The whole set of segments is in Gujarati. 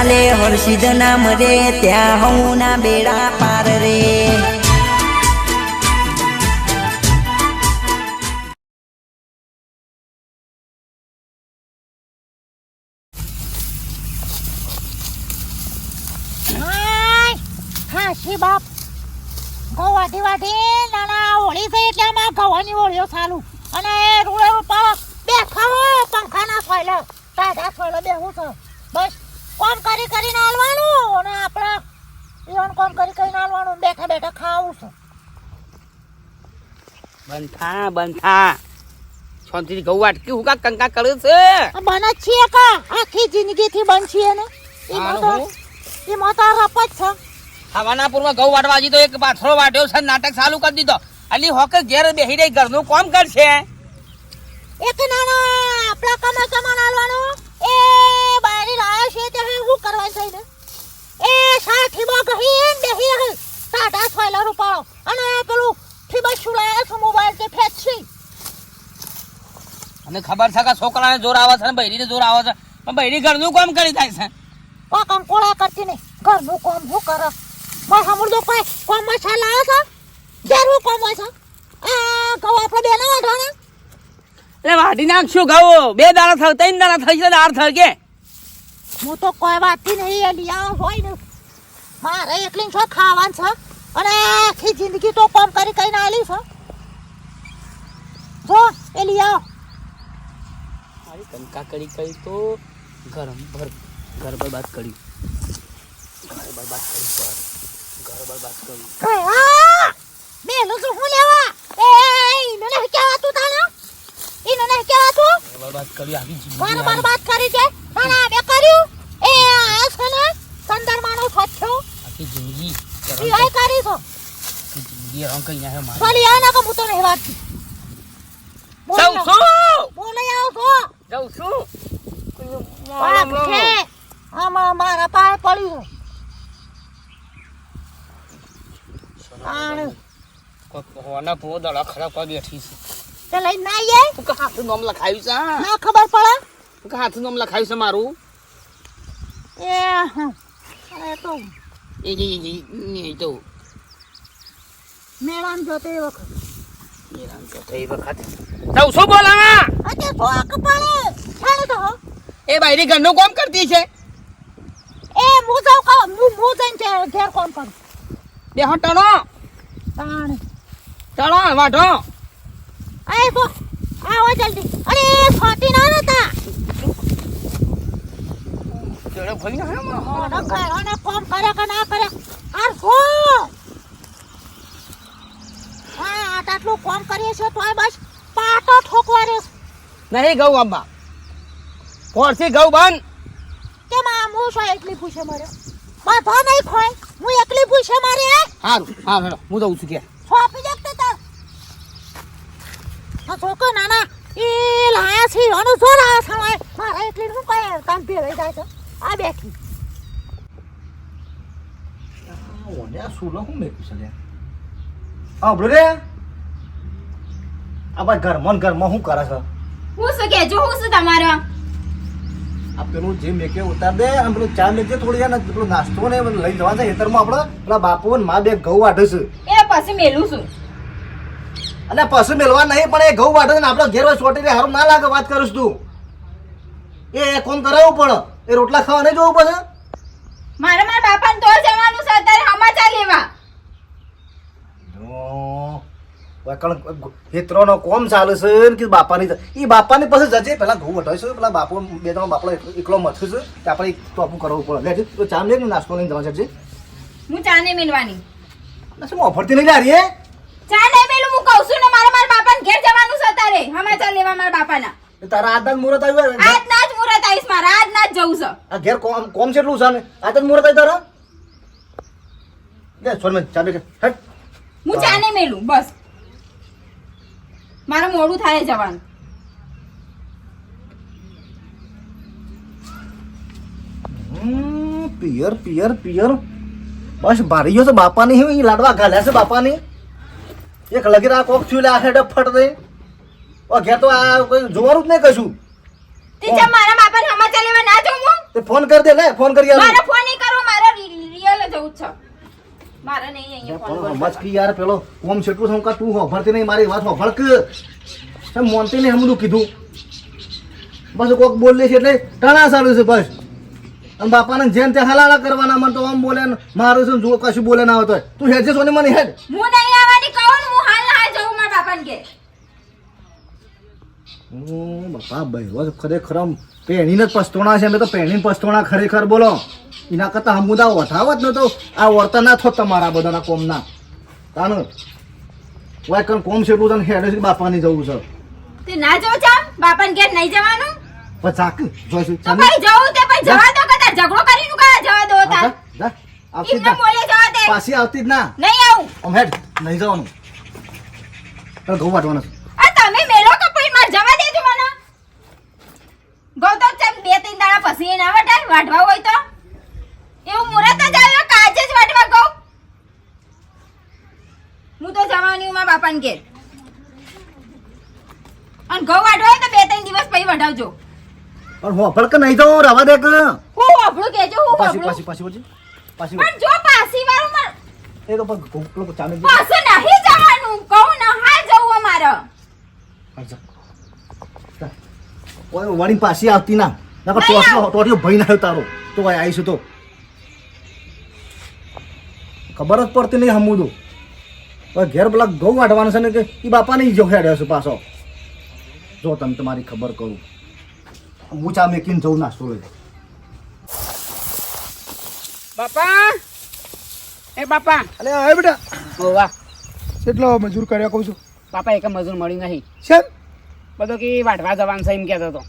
ચાલે હર્ષિદ નામ રે, ત્યાં હું ના બેડા પાર રે. હા બાપ. વાટી વાટી નાના હોળી થઈ એટલે આમાં હોળીઓ ચાલુ. અને રૂડે ઉપર બેઠા હોય પંખાના સોયલે. તાજા સોયલે બેહું છે. બસ. કોમ કરી કરીને હાલવાનું અને આપણે ઈવન કોમ કરી કરીને હાલવાનું બેઠા બેઠા ખાવું છું. બંધા બંધા. શાંતિથી ઘઉં આટકી હું કા કંકા કરે છે? બને છીએ કા? આખી જિંદગીથી બનશીએ ને? એમાં તો. એમાં તો રપ જ છે. હવાનાપુરમાં ઘઉં વાટવા જી તો એક પાથરો વાટ્યો છે નાટક ચાલુ કરી દીધો. અલી હોકે ઘેર બેહી રહી ઘરનું કોમ કરશે? એક નાના આપણા કમા કમર હાલવાનું. એ બારી લાયા છે તે હું કરવાનું છે ને એ સાઠી માં ગહીન બેહી હે ટાટા સોયલર ઉપાડો અને પેલું ઠીબા શુલાયા છે મોબાઈલ તે ફેંચી અને ખબર છે કે છોકરાને જોર આવે છે ને બૈરીને જોર આવે છે? પણ બૈરી ઘરનું કોમ કરી થાય છે. ઓ કંકોળા કરતી નહીં. ઘરનું કામ હું કરે? હમણાં તો કોઈ કોમ મછા લાવે છે? જરૂર કોમ હોય છે? આ ઘઉં આપણે બેના વાઢવાના એટલે વાટી નાખશું ઘઉં. બે દાણા થાય ત્રણ દાણા થઈ છે દાળ થાય કે? હું તો કોઈ વાતથી નહીં એ આવો હોય ને. મારે એકલી છો ખાવાનું છે? અને આખી જિંદગી તો કોમ કરી કરીને આલી છે. જો એ લઈ આવો. મારી કંકા કરી કઈ તો ગરમ ભર ઘર બરબાદ કર્યું. ઘર બરબાદ કર્યું ઘર ઘર બરબાદ કર્યું. કઈ આ! મેલું હું લેવા? એ નહીં કહેવાતું તાણે? ઈનો નહીં કહેવાતું ઘર બરબાદ કરી આવી જિંદગી બરબાદ કરી છે? ના ના બે કર્યું? એ આ છે ને સંદર માનો છોછો આખી જિંદગી સિવાય કરી છો? જિંદગી રંગ કઈ ના મારી ખાલી આ ના કે હું તો નહીં વાંચતી સૌ શું બોલે આવ છો. જાઉં છું. પાક છે. આમાં મારા પાય પડ્યું. કોના પો દડા ખરાબ બેઠી છે. તે લઈને ના આવીએ તું કે હાથનું નામ લખાયું છે? ના ખબર પડે? તું કે હાથનું નામ લખાયું છે મારું? એ. અરે તો એ એ એ એ તો મેળાન જોતે એ વખત. મેળાન તો થઈ વખત. તો શું બોલાવા અતે ભોક પડે. છાણ તો એ બાયરી ઘરનું કોમ કરતી છે? એ હું જાઉં કા હું હું જઈને ઘેર કોણ કરું. બે હટણો તાણ. ટણો વાઢો. એ તો આવો જલ્દી. અરે ફાટી ના હતા ચડે ભઈ ના હે મને કરે અને કોમ કરે કે ના કરે આર હો હા આટલું કોમ કરીએ છે તોય બસ પાટો ઠોકવા રે નહીં ગૌ અંબા ફોરથી ગૌ બંધ. કે આ હું શું એકલી પૂછે મારે? બધો નહીં ખોય. હું એકલી પૂછે મારે? હારું હા હેડો હું જઉં છું કે સોંપી છોકરો નાના એ લાયા છે અને જો લાયા છે લાય મારા એકલી હું કઈ કામ ભેળાઈ જાય છે. આ બેઠી. ઓને આ સુલો હું મેકું છે લે? આ બોલો રે. આ ભાઈ ઘરમાં ઘરમાં શું કરે છે? હું શું કેજો હું શું તમારો? આ પેલું જે મેકે ઉતાર દે આમ પેલું ચા મેકે થોડી યાર પેલું નાસ્તો ને લઈ જવા છે ખેતરમાં આપણે. પેલા બાપુ ને મા બે ઘઉં વાઢે છે. એ પછી મેલું છું. અને પશુ મેળવા નહીં પણ એ ઘઉં વાઢે છે ને આપણે ઘેર ચોટી રે હારું ના લાગે વાત કરીશ તું. એ કોમ કરાવવું પડે એ રોટલા ખાવા નહીં જોવું પડે મારે મારા બાપાને તો જવાનું છે અત્યારે સમાચાર લેવા. હેતરોનો કોમ ચાલે છે કે બાપાની એ બાપાની પાસે જજે. પેલા ઘઉં વટાય છે પેલા બાપુ બે ત્રણ બાપડો એકલો- મથું છે કે આપણે ટોપું કરવું પડે. લેજે તો ચા લે ને નાસ્તો લઈને જવા છે હું ચા નહીં મેલવાની. શું ઓફરથી નહીં જા રહી હે ચા મેલું હું કહું છું ને મારા મારા બાપાને ઘેર જવાનું છે અત્યારે. સમાચાર લેવા મારા બાપાના. તારા આજના જ મુહૂર્ત આવ્યું. આજ ના જ મુહૂર્ત આવીશ મારા આજ ના જ જવું છે. આ ઘેર કોમ કોમ છેટલું છે ને? આજ જ મુહૂર્ત આવી તારા? દે છોડ મેં ચા બે હટ. હું ચા નહીં મેલું બસ. મારે મોડું થાય જવાનું. પિયર પિયર પિયર. બસ ભારી ગયો છે બાપાની. હું લાડવા ઘાલ્યા છે બાપાની. એક લગી આ કોક છું આખે આ હેડે ફટ દે. ઓ ઘેર તો આ કોઈ જોવાનું જ નહીં કશું. તે મારા બાપાને સમાચાર લેવા ના હું? તે ફોન કર દે લે ફોન કરી યાર મારે ફોન નહીં કરો મારા રિયલ જવું છે. મારે નહીં અહીંયા ફોન કરવો. મચ યાર પેલો કોમ છેટલું છું કે તું હોભળતી નહીં મારી વાત હોભળ કે તમે મોનતી ને હમનું કીધું. બસ કોક બોલે છે એટલે ટણા સારું છે બસ. અને બાપાને જેમ તે હલાલા કરવાના મને તો આમ બોલે મારું છે જો કશું બોલે ના હોય. તું હેજે સોની મને હેડ. હું નહીં આવવાની કહું ને હું હાલ ને હાલ જઉં મારા બાપાને ઘેર હું બાપા ભાઈ ખરેખર આમ પેણીને જ પસ્તોણા છે. મેં તો પેણીને પસ્તોણા ખરેખર બોલો. એના કરતા હમુદા વઠાવત ને તો આ વર્તન ના થોત તમારા બધાના કોમના. તાનું. વાય કણ કોમ છે એટલું તને હેડે છે બાપાની જવું છે? તે ના જવું છે બાપાને ઘેર નહીં જવાનું? પછાક ચાક જોઈશું તો ભાઈ જવું તે ભાઈ જવા દો કદા ઝઘડો કરીને કા જવા દો તાર? આવતી જ ના બોલે જવા દે. પાછી આવતી જ ના. નહીં આવું. આમ હેડ નહીં જવાનું. તો ઘઉં વાટવાનું છે આ તમે મેલો કે પછી મારે જવા દેજો મને ગૌતમ ચમ બે ત્રણ દાડા પછી ના વટાય વાઢવા હોય તો? એવું મુરત જ આવ્યો કાજે જ વાઢવા કહું હું તો જવાની હું મારા બાપાને ઘેર. અને ઘઉં વાઢવા હોય તો બે ત્રણ દિવસ પછી વઢાવજો. પણ હોફળ કે નહીં તો રવા દે કે? હું વાપરું કેજો હું પાછી પાછી પાછી પાછી પાછી પણ જો પાછી વાળું માર એ તો પણ ઘઉં ચાલે પાછું નહીં જવાનું કહું ના હાલ જવું અમારે. ઓય વળી પાછી આવતી ના. નકર આવું. ટોટિયો ભઈ ના તારો. તો ભાઈ આવીશું તો. ખબર જ પડતી નહીં હમું તો. ઘેર પેલા ઘઉં વાટવાના છે ને કે એ બાપાને ઈ જો હેડ્યો છે પાછો. જો તમે તમારી ખબર કરું. હું ચા મેકીને જઉં નાસ્તો લઈ બાપા! એ બાપા! અલે આવે બેટા. ઓ વાહ. કેટલો મજૂર કર્યા કહું છું? બાપા એક મજૂર મળ્યું નહીં. શેમ બધો કે વાઢવા જવાનું છે એમ કહેતો હતો.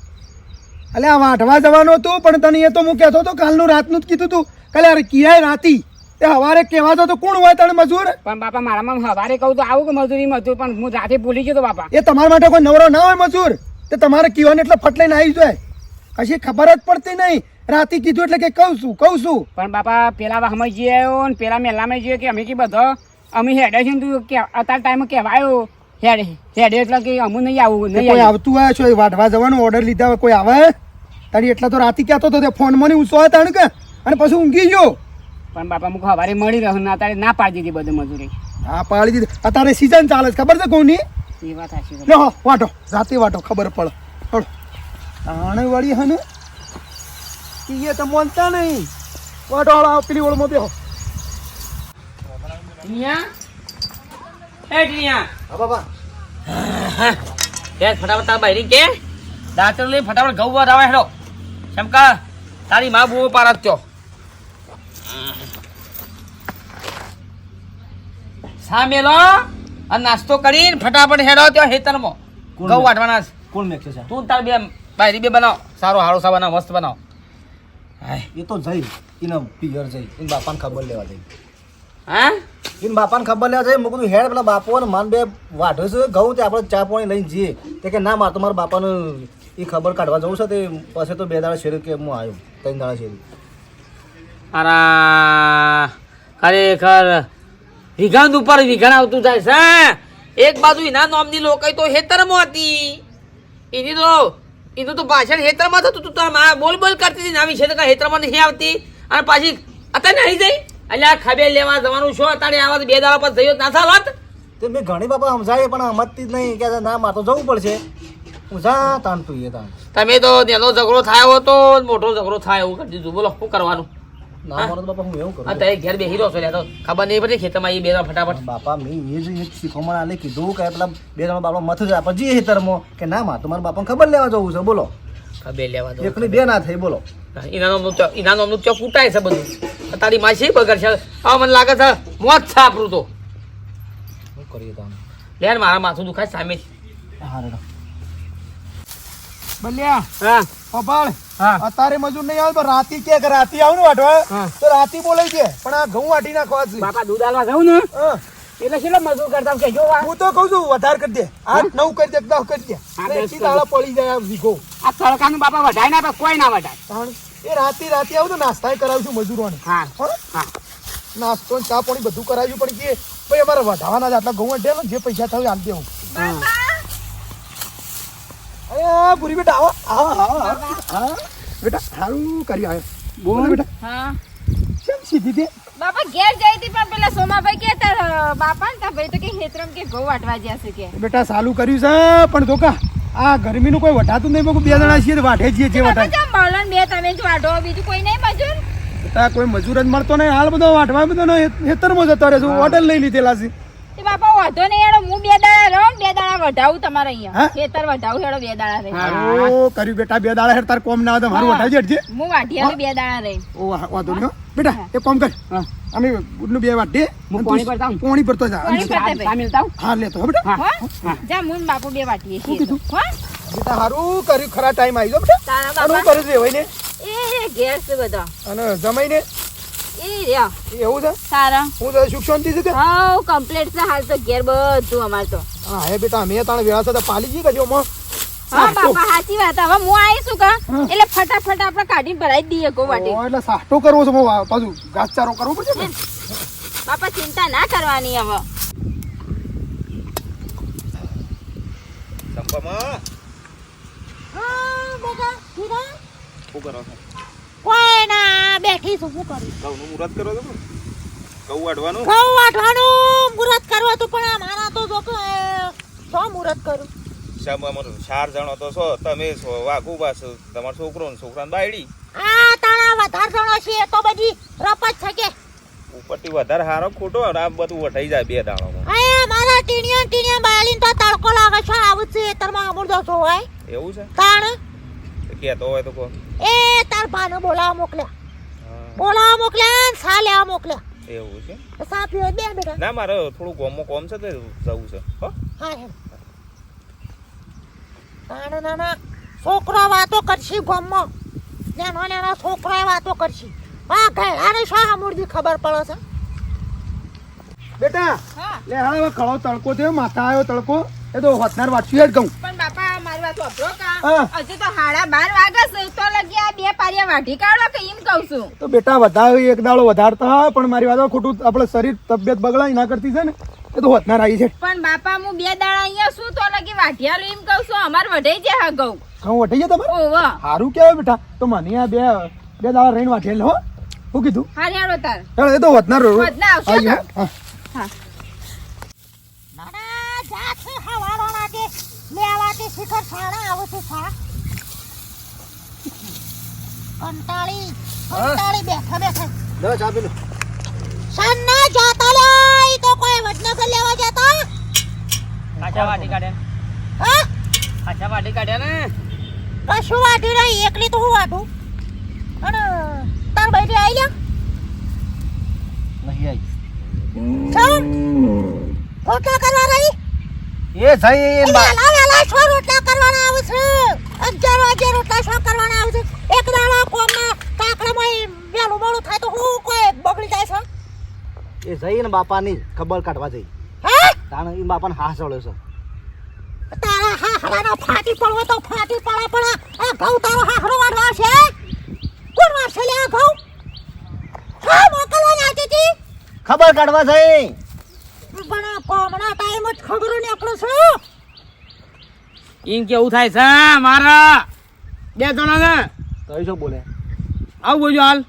અલે આ વાંટવા જવાનું હતું પણ તને એ તો હું કહેતો હતો કાલનું રાતનું જ કીધું તું. કાલે અરે કિયાય રાતી એ હવારે કહેવા તો કોણ હોય તને મજૂર? પણ બાપા મારામાં હવારે કહું તો આવું કે મજૂરી મજૂર પણ હું રાતે ભૂલી ગયો તો બાપા. એ તમારા માટે કોઈ નવરો ના હોય મજૂર? તે તમારે કીવાને એટલે ફટ લઈને આવી જાય. કશી ખબર જ પડતી નહીં. રાતે કીધું એટલે કે કહું છું કહું છું. પણ બાપા પેલા અમે જઈ આવ્યો ને પેલા મેલામાં જઈએ કે અમે કે બધો અમે હેડે છે તું કે અત્યારે ટાઈમ કહેવાયો. હેડે હેડે એટલે કે અમું નહીં આવું નહીં કોઈ આવતું હોય છો વાઢવા જવાનો ઓર્ડર લીધા હોય કોઈ આવે? તારી એટલા તો રાતી કહેતો હતો તે ફોન મને ઊંચો ને કે અને પછી ઊંઘી ગયો. પણ બાપા મુખ હવારે મળી રહ્યો ના તારે ના પાડી દીધી બધું મજૂરી. હા પાડી દીધી. અત્યારે સીઝન ચાલે છે ખબર છે કોની? એ વાત સાચી. લો વાટો રાતે વાટો ખબર પડે. હળો. આણે વળી હને એ તો મોનતા નહીં. વાટો આ પેલી ઓળમાં બેહો. ટીયા? એ ટીયા. હા બાપા કે ફટાફટ તારા બૈરી કે લઈ ફટાફટ ઘઉં હેડો. શમકા તારી માં બહુ પાર છો સામેલો અને નાસ્તો કરીને ફટાફટ હેડો ત્યાં હેતરમાં ઘઉં વાટવાના છે. કોણ છે તું તાર બે બાયરી બે બનાવ. સારો હારો સા બનાવ મસ્ત બનાવ. એ તો જઈ એને પિયર જઈ. એને બાપાને ખબર લેવા જઈ. હા? એને બાપાને ખબર લેવા જાય મેં કીધું હેડ પેલા બાપો ને માન બે વાઢો છે. ઘઉં તે આપણે ચા પાણી લઈને જઈએ. તે કે ના, મારે તો મારા બાપાને એ ખબર કાઢવા જવું છે. તે પછી તો બે દાડા શેરી કે હું આવ્યો. ત્રણ દાડા શેરી. અરા, ખરેખર વિઘાન ઉપર વિઘાન આવતું જાય છે એક બાજુ એના નોમની લોકો તો હેતરમાં હતી. એની તો, એનું તો પાછળ હેતરમાં થતું તું તો. બોલ બોલ કરતી હતી ના વિશે તો હેતરમાં નથી આવતી. અને પાછી અત્યારે નહીં જઈ? અલ્યા ખબેર લેવા જવાનું છો? અત્યારે આવા બે દાડા પર થયો ના થાલત તે મેં ઘણી બાપા સમજાય પણ સમજતી જ નહીં. કે ના મારે તો જવું પડશે. હું જા તાન તું એ તાન. તમે તો તેનો ઝઘડો થયો હતો મોટો ઝઘડો થાય એવું કરી દીધું. બોલો શું કરવાનું? ના મારો તો બાપા હું એવું કરું. તારે ઘેર બેહી રહ્યો છો લ્યા તો. ખબર નહીં પડી ખેતરમાં એ બે દાડા ફટાફટ બાપા મેં એ જ એ જ શીખવામાં આલે કીધું કે પેલા બે દાડા બાપા મથ જાય આપણે જઈએ હેતરમાં કે ના મા તો મારા બાપાને ખબર લેવા જવું છે. બોલો. ખબેર લેવા દો. એકની બે ના થઈ બોલો. ઇનામનું ચો ઇનામનું ચો કૂટાય છે બધું. તારી માં બગર છે? હવે મને લાગે છે મોત છે આપણું તો. શું કરીએ તાન લે મારા માથું દુખાય સામે બલ્યા હા. ખબર હા. અત્યારે મજૂર નહીં આવે પણ કે રાતે આવું ને વાટવા તો રાતે બોલે છે પણ આ ઘઉં વાટી નાખવા બાપા દૂધ આલવા જાઉં ને. એટલે કેટલા મજૂર કરતા કે જો હું તો કહું છું વધારે કરી દે. આઠ નવ કરી દે દસ કરી દે. દસ દાડા પડી જાય વીઘો. આ તડકાનું બાપા વધાય ના કોઈ ના વધાય એ રાતે રાતે આવું તો નાસ્તા કરાવશું મજૂરોને. હા. હા? નાસ્તો ચા પાણી બધું કરાવ્યું પણ કે ભાઈ અમારે વધાવાના જ આટલા ઘઉં અઢે જે પૈસા થાય આલ દે હું. અરે ભૂરી બેટા આવો આવો આવો. હા બેટા સારું કરી આવ્યો બોલ. બોલ. બેટા. હા. કેમ સીધી તે? બાપા ઘેર જઈ હતી પણ પેલા સોમાભાઈ કે બાપા ને ભાઈ તો કે હેતરમ કે ઘઉં વાટવા જ્યાં છે કે? બેટા સાલું કર્યું છે પણ તો કા આ ગરમીનું કોઈ વટાતું નહીં બહુ બે જણા છીએ વાઢે છીએ જે વટાય બે તમે જ વાટો બીજું કોઈ નહીં મજૂર કોઈ મજૂર જ મળતો નહીં હાલ બધો વાટવા બધો નો હેતરમાં જતો રહે છે હોટલ લઈ લીધેલા છે. તે બાપા વાંધો નહીં હેડો હું બે દાડા રહું બે દાડા વધાવું તમારે અહીંયા? ખેતર વઢાવું હેડો બે દાડા રહે. સારું કર્યું બેટા બે દાડા હેડ તાર કોમ ના આવે મારું જડજે હું વાઢિયા બે દાડા રહે. ઓ વાંધો નહીં. બેટા એક કામ કર. અમે ગુડનું બે વાટે હું પાણી ભરતા. પાણી ભરતો જા. પાણી ભરતા મિલતા હા લેતો હો બેટા. હા. જા મુન બાપુ બે વાટીએ છે કીધું? હા? બેટા સારું કર્યું ખરા ટાઈમ આવી ગયો બેટા. તારા બાપા. કરું છું એવાય ને. એ ગેસ છે બધા. અને જમાઈ ને. એ રહ્યા એવું છે? સારા. હું તો સુખ શાંતિ છે હા કમ્પ્લીટ છે હાલ તો ઘેર બધું અમાર તો. હા હે બેટા મેં તાણ વ્યવસ્થા તો પાલી જી કજો માં? હા બાપા સાચી વાત. હવે હું આવીશું કા એટલે ફટાફટ આપણે કાઢીને ભરાઈ દઈએ કો એટલે સાટો કરવો છે પાછું ઘાસચારો કરવો પડશે બાપા ચિંતા ના કરવાની હવે. હા બેટા હીરા શું કરો છો? કોઈ ના બેઠી છું શું કરું? ઘઉંનું મુહૂર્ત કરો છો? ઘઉં વાઢવાનું? ઘઉં વાટવાનું મુહૂર્ત કરવું હતું પણ આ મારા તો જો મુહૂર્ત કરું. શામાં ચાર જણો તો છો તમે છો વાઘુ પાછો તમારો છોકરો ને છોકરાને બાયડી. આ તાણા વધારે જણો છે તો બધી રપત છે કે. ઉપરથી વધારે હારો ખોટો આ બધું વટાઈ જાય બે દાણામાં અરે મારા ટીણિયા ટીણિયા બાળીને તો તડકો લાગે છે આવું છે તરમાં અમૂર્દો છો હોય. એવું છે? તાણ? કહેતો હોય તો કહો. એ તાર ભાને બોલાવા મોકલ્યા. બોલાવા મોકલ્યા ને સાલ્યા મોકલ્યા. એવું છે? સાફ બે બેટા. ના મારે થોડું ગોમો કોમ છે તો જવું છે. હા. હે નાના નાના છોકરો વાતો કરશી ગામમાં. નાના નાના છોકરા વાતો કરશી. આ ઘેડાને શા અમૂર્દી ખબર પડે છે? બેટા લે હા હવે ખળો તડકો થયો માથા આવ્યો તડકો. એ તો હોતનાર વાંચ્યું હેડ ગઉં પણ બાપા મારી વાત વાપરો. કા? હજી તો હાડા બાર વાગે છે તો લગી આ બે પારિયા વાઢી કાઢો કે એમ કહું છું. તો બેટા વધારે એક દાડો વધારતા પણ મારી વાત ખોટું આપણે શરીર તબિયત બગડાય ના કરતી છે ને. એ તો હોતનાર આવી છે. પણ બાપા હું બે દાડા અહીંયા શું તો લગી વાઢિયાલું એમ કહું છું અમાર વઢાઈ જાય હા ઘઉં ઘઉં વટાઈ જાય તમારે ઓવા સારું કહેવાય બેટા. તો મને આ બે બે દાડા રહીને વાંચેલ હો. શું કીધું? હારી હાડો તાર. ચાલો એ તો હોતનાર હોતનાર આવશે હા, હા. હા. નાના જા છે હવારો નાકે શિખર સાડા આવું છું સા કંટાળી કંટાળી બેઠા બેઠા. લો ચા પી લો. સાંજના જાતા લે ઈ તો કોઈ વડનગર લેવા જતો? કાચા વાટી કાઢે. હા? કાચા વાટી કાઢે ને? કશું વાટી રહી એકલી તો હું વાટું અને તાર બૈરી આવી લ્યા નહીં આવી ચાલ રોટલા કરવા રહી? એ જઈ વેલા વેલા છો રોટલા કરવાના આવે છે? અગિયાર વાગે રોટલા શો કરવાના આવે છે એક દાડો કોમના કાકડામાં વેલું મોડું થાય તો હું કોઈ બગડી જાય છે એ જઈને બાપાની ખબર કાઢવા જઈ. હે? તાણે એ બાપાને હાસ ચડ્યો છે. તારા હાહરાનો ફાટી પડવો તો ફાટી પડે પણ આ ઘઉં તારો હાહરો વાળવા છે કોણ વાળશે લે આ ઘઉં? હા મોકલવાની આવતી ખબર કાઢવા જઈ. પણ કોમણા ટાઈમ જ ખબર નીકળું છું એમ કેવું થાય છે મારા? બે જણાને કઈ શું બોલે? આવું બોલ્યો હાલ.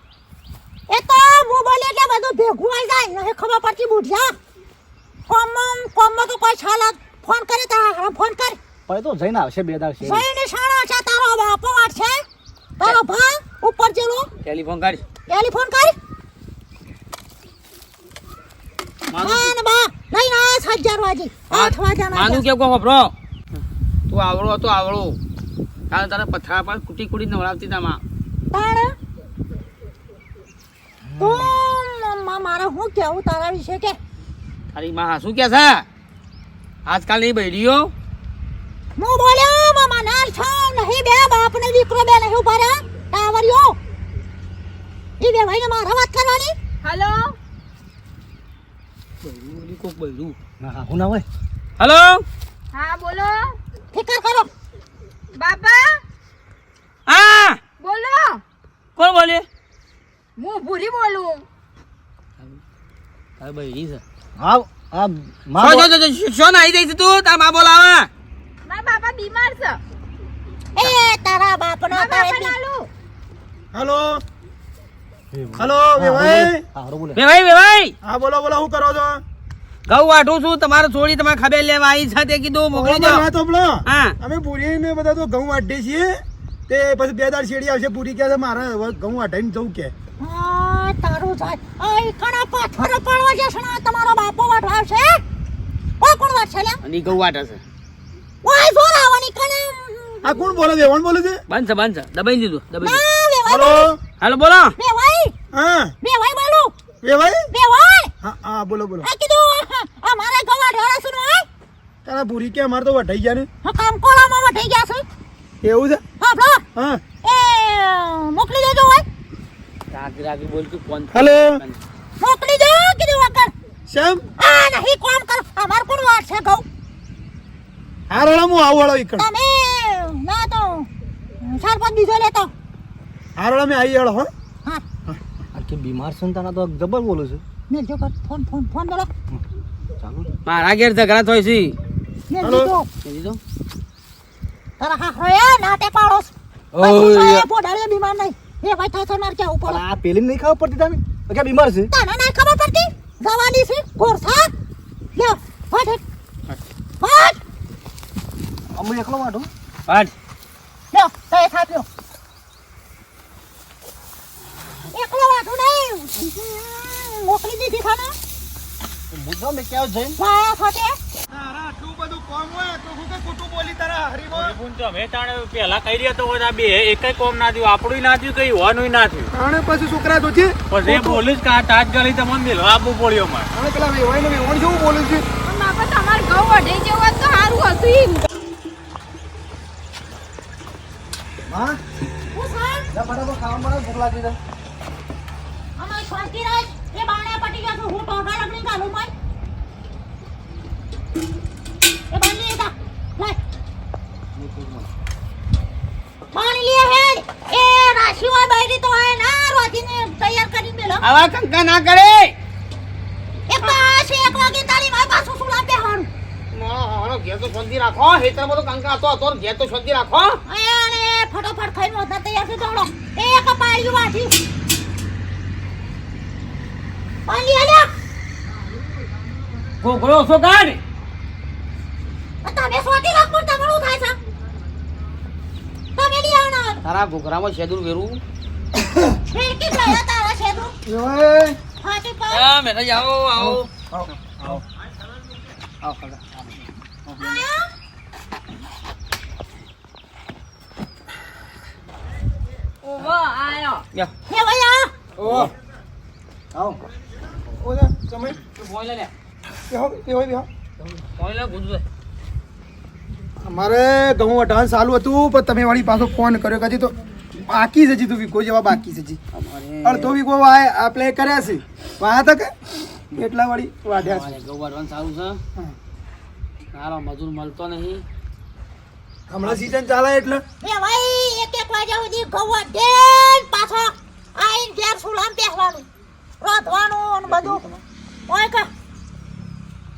એ તો હું બોલી એટલે બધું ભેગું આવી જાય નહીં ખબર પડતી બુઢિયા. કોમમાં કોમમાં તો કોઈ છાલા ફોન કરે તારા ફોન કર. પણ તો જઈને આવશે બે દાડ છે સહીની શાળા છે તારો બાપો વાટ છે તારો ભા ઉપર જેલો ટેલિફોન કર. ટેલિફોન કર. માનું બા નહીં આસ હજાર વાગે. આઠ વાગ્યાના માનું કે કોઈ ખબરો તું આવડો તો આવડો. તારે તારા પથરા પર કુટી કુટી નવડાવતી તામાં. તાણે તું મ- મારે શું કેવું તારા વિશે કે? તારી માં શું કે છે? આજકાલની બૈરીઓ? હું બોલ્યો મામા નાલ છો નહીં બે બાપ ને દીકરો બે નહીં ઊભા રહ્યા? ટાવરિયો બે ભાઈને મારા વાત કરવાની? હલો? બૈરું કોક બૈરું. ના હું ના હોય? હલો? હા બોલો. ફિકર કરો. બાપા? હા? બોલો. કોણ બોલે? હું ભૂરી બોલું? તારે બૈરી છે. હા હા માં જો જો જો શિક્ષણ આવી જઈશ છે તું? તારમાં બોલાવે. મારા બાપા બીમાર છે. એ તારા બાપનો તારે હેલો. હેલો વેવાઈ. હારો બોલે. બે ભાઈ બે ભાઈ હા બોલો બોલો શું કરો છો? ઘઉં વાટું છું. તમારે છોડી તમારે ખબર લેવા આવી છે તે કીધું. મોકલી દો. વાત સાંભળો. હા. અમે પૂરી ને બધા તો ઘઉં વાઢીએ છીએ. તે પછી બે દાડ શેડી આવશે. પૂરી કે મારે ઘઉં વાઢાઈને જવું કે. આ તારું જાય. આ કણા પાથરો પાડવા જશે ને તમારો બાપો વાઢવાશે ઓ કોણ વાઢશે લે ની ગૌ વાટ વાટે છે ઓય જોર આવવાની કણે આ કોણ બોલે છે? કોણ બોલે છે? બંધ છે બંધ છે. દબાઈ દીધું દબાઈ દીધું. બોલો. વેવાઈ ભાઈ હાલો બોલો. ભાઈ હા. બે ભાઈ બે ભાઈ હા હા બોલો બોલો. આ કીધું આ મારે વાટ ઢોરા સુનો હોય તારા પૂરી કે અમાર તો વઢાઈ ગયા ને. હા કામ કોલામાં વઢાઈ ગયા છે. એવું છે? હા ભલા હા. એ મોકલી દેજો હોય રાગી રાગી બોલ કે ફોન હલો? મોકલી દો કીધું વગર. શ્યામ આ નહીં કોમ કર. અમાર કોણ વાત છે ગૌ હા રોડા હું આવું વાળો ઈકણ. તમે ના તો સરપંચ બીજો લેતો. હા મે મેં આવી વાળો હો. હા. આ કે બીમાર સંતાના તો જબર બોલે છે. મેલ જો કર ફોન ફોન ફોન બોલો. ચાલો. મારા ઘેર ઝઘડા થાય છે. મેલ હલો. દીધો. તારા હા હોય નાટે પાડો ઓય. એ બીમાર નહીં. એ ભાઈ થાય માર કેવું ઉપર આ પેલી નહીં ખબર પડતી તમે કે બીમાર છે? તને નહીં ખબર પડતી? જવાની છે? કોરસા લ્યો વાટ વાટ અમે એકલો વાઢું. પાડ લ્યો તો થાપ્યો. એકલો વાટું નહીં. મોકલી દીધી ખાના. મુદ્દા મેં ક્યાં જઈને? વાયા તારા આટલું બધું કોમ હોય તો હું કે ખોટું બોલી અમે તાણે પેલા તો આ બે એકય કોમ ના થયું આપણું ના થયું કઈ હોવાનું ના થયું. પછી છોકરા તો છે એ બોલીશ કે આ તાજ ગળી તમને મિલવા આપવું પડ્યો મારે આણે પેલા વેવાઈ ને વેવાણ જેવું બોલે છે. બાપા તમારે ઘઉં વઢાઈ જવું હોત તો સારું હતું ઈ. હા? સાહેબ જા ફટાફટ ખાવા મળે ભૂખ લાગી છે. અમાર શાંતિરાજ એ બાણે પટી ગયા હું ટોકા લગડી ગાલું ભાઈ. પાણી લે હે. એ રાશિવા બૈરી તો હે ના રોજીને તૈયાર કરી મેલો આવા કંકા ના કરે. એ પાછે એક વાગે તારી માય પાછું સુલા બેહાડું મારો હારો ઘેર તો શોધી રાખો. હેતરમાં તો કંકા હતો ને ઘેર તો શોધી રાખો. અને ફટોફટ ખાઈને હોતા તૈયાર થઈ દોડો એક પાડ્યું વાઢી પાણી આલ્યા ગોગળો ઓછો કાઢ તમે સ્વાતી રાખો તમારું થાય છે. તારા ઘોઘરામાં શેદુર વેરું? ઓલા સમય તું લે લે. બેહો બેહો બેહો. ફોન લે અમારે ઘઉં વઢાણ સારું હતું પણ તમે વાળી પાછો ફોન કર્યો કે તો બાકી છે તું તો વીકો જેવા બાકી છે હજી. અડધો વીકો આપણે કર્યા છે. વાયા તો કે? એટલા વાળી વાઢ્યા છે. ઘઉં ગૌ સારું છે. સારો મજૂર મળતો નહીં. હમણાં સીઝન ચાલે એટલે? એ ભાઈ એક એક વાગ્યા સુધી ઘઉં દેન પાછો આઈને ઘેર સુલામ બેસવાનું રોધવાનું ને બધું. ઓય કે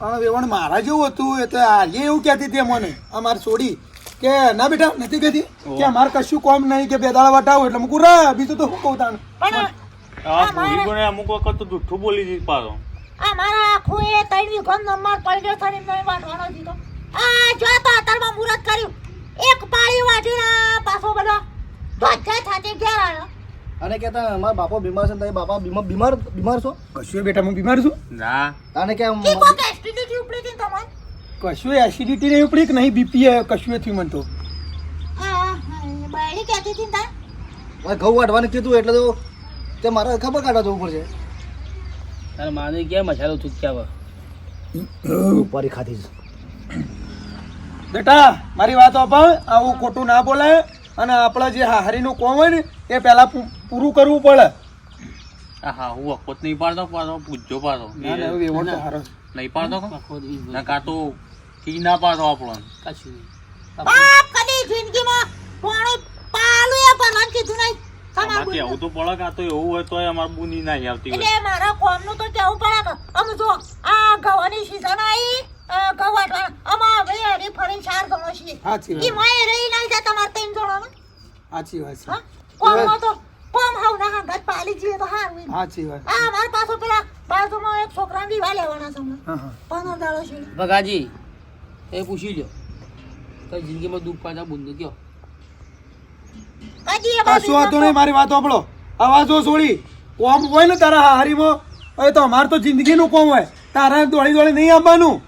હા વેવણ મારા જેવું હતું એ તો આજે એવું કહેતી હતી મને અમારે છોડી. કે ના બેટા નથી કહેતી. કે અમારે કશું કોમ નહીં કે બે દાડા એટલે મૂકું રા બીજું તો હું કહું તાણ પણ અમુક વખત તો જુઠ્ઠું બોલી દીધી પાછો. આ મારા આખું એ ત્રણ વીઘો નંબર પડ્યો થઈને નહીં વાટવાનો દીધો આ જો તો અતરમાં મુરત કર્યું. એક પાળી વાટીને પાછો બધો ધોજા છાતી ઘેર આવ્યો. અને કહેતા મારા બાપો બીમાર છે ને તારી બાપા બીમાર બીમાર બીમાર છો? કશું બેટા હું બીમાર છું? ના. અને કે કશું એસિડિટી નહીં ઉપડી કે નહીં? બીપી કશું થયું મને તો. ઘઉં વાઢવાનું કીધું એટલે તો તે મારે ખબર કાઢવા જવું પડશે. તારે માને કે મસાલો ચૂક્યા ઉપારી ખાધી છે બેટા મારી વાત અપાવ આવું ખોટું ના બોલાય. અને આપણે જે હારીનું કોમ હોય ને એ પહેલા પૂરું કરવું પડે. હા હું વખત નહીં પાડતો પાડો પૂછજો હારો નહીં પાડતો કો? ના તો કી ના પાડો આપણને કશું બાપ કદી જિંદગીમાં પાણી પાલું એ ભરવાનું કીધું નહીં. કેવું તો પડે કાં તો એવું હોય તોય અમાર બુની નહીં આવતી એટલે મારા કોમનું તો કેવું પડે અમે જો આ ગવાની સીઝન આવી ઘઉં વાટવાના આમાં હવે હરી ફરી ચાર ગણો સાચી ઈ માય રહી નહીં જાય તમારે ત્રણ સાચી વાત છે. હા? કોમનો તો કોમ હાવ ના હંગાત પાલી જઈએ તો હારું સાચી વાત. આ અમારા પાછો પેલા બાજુમાં એક છોકરાને વિવાહ લેવાના છે હા હા. પંદર દાડો છે. ભગાજી એ પૂછી લ્યો. તો જિંદગીમાં દુઃખ પાછા બુંદ કયો? કદી એ કશું વાતો નહીં મારી વાત સાંભળો. અવાજો સોળી. કોમ હોય ને તારા હારીમાં હવે તો અમારે તો જિંદગીનું કોમ હોય. તારા દોડી દોડી નહીં આવવાનું.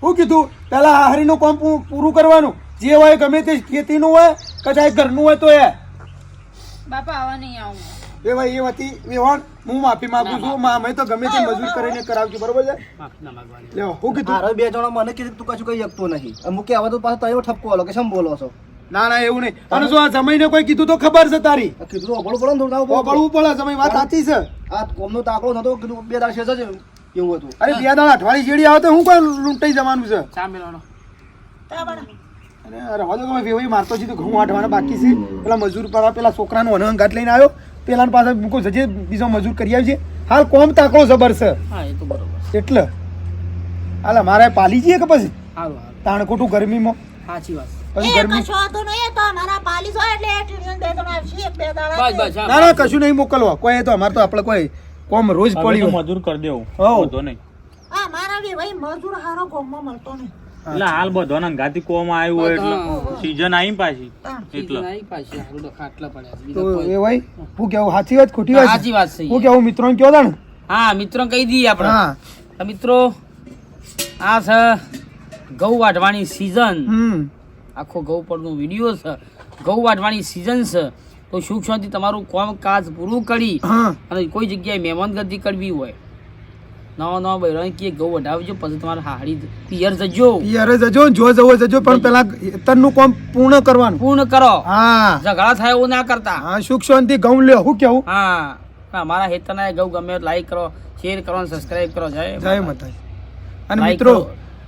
શું કીધું પેલા આહારીનું કામ પૂરું કરવાનું. જે હોય ગમે તે ખેતીનું હોય કે ચાહે ઘરનું હોય તો એ. બાપા આવા નહીં આવું. એ ભાઈ એ વતી વેવાણ હું માફી માંગુ છું. મા અમે તો ગમે તે મજૂર કરીને કરાવજો બરોબર છે? લેવો શું કીધું. મારા બે જણા મને કીધું તું કશું કઈ શકતો નહીં. અમુક કહેવા તો પાછો તયો ઠપકો આલો કે શું બોલો છો? ના ના એવું નહીં. અને જો આ જમાઈને કોઈ કીધું તો ખબર છે તારી. કીધું અભળ પડે ને થોડું પડે. જમાઈ વાત સાચી છે. આ કોમનો તાકડો નતો કીધું બે દાડ છે જ. એવું હતું. અરે બે દાડા અઠવાડિયે જેડી આવે તો હું કોઈ લૂંટાઈ જવાનું છે? અને રવા દો તમે વેવાઈ મારતો છે તો ઘઉં આઠવાના બાકી છે. પેલા મજૂર પર પેલા છોકરાનો અનહંગાટ લઈને આવ્યો. પેલા પાસે મૂકો જજે બીજો મજૂર કરી આવી છે હાલ કોમ તાકડો જબર છે હા એ તો એટલે? હાલ મારે પાલી જઈએ કે પછી? સારું સારું તાણ ખોટું ગરમીમાં. સાચી વાત ગરમી કશો વાંધો નહીં એ તો અમારા પાલી હોય એટલે એ ટ્યુશન બે ત્રણ આવશે એક બે દાડા બસ બસ હા, ના ના કશું નહીં મોકલવા. કોઈ તો અમારે તો આપણે કોઈ કોમ રોજ હવે પડી હોય મજૂર કરી દેવું. બધો નહીં. આ મારા બી ભાઈ મજૂર હારો ગામમાં મળતો નહીં. એટલે હાલ બધો ને ગાતી કોમ આવ્યું હોય એટલે સીઝન આવી પાછી. એટલે. આવી પાછી હારું તો ખાટલા પડ્યા તો એ ભાઈ હું કેવું સાચી વાત ખોટી વાત સાચી વાત છે હું કેવું મિત્રો કયો તાણ? હા મિત્રો કહી દઈએ આપણે. હા. મિત્રો આ છે ઘઉં વાટવાની સિઝન હમ. આખો ઘઉં પરનો વીડિયો છે. ઘઉં વાટવાની સિઝન છે. તો સુખ શાંતિ તમારું કામ કાજ પૂરું કરી અને કોઈ જગ્યાએ મહેમાનગતિ કરવી હોય. નવા નવા બૈરાને કે ઘઉં વઢાવજો પછી તમારે હાડી પિયર જજો. પિયર જજો જો જવો જજો પણ પેલા તનનું કામ પૂર્ણ કરવાનું. પૂર્ણ કરો. હા. ઝઘડા થાય એવું ના કરતા. હા સુખ શાંતિ ઘઉં લ્યો હું કેવું? હા. અમારા હેતના ઘઉ ગમે લાઈક કરો શેર કરો સબસ્ક્રાઇબ કરો. જય જય માતાજી. અને મિત્રો.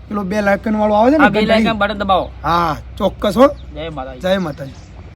પેલો બે લાઇકન વાળો આવે છે ને બે ઘંટડી. બટન દબાવો. હા ચોક્કસ હો. જય માતાજી. જય માતાજી.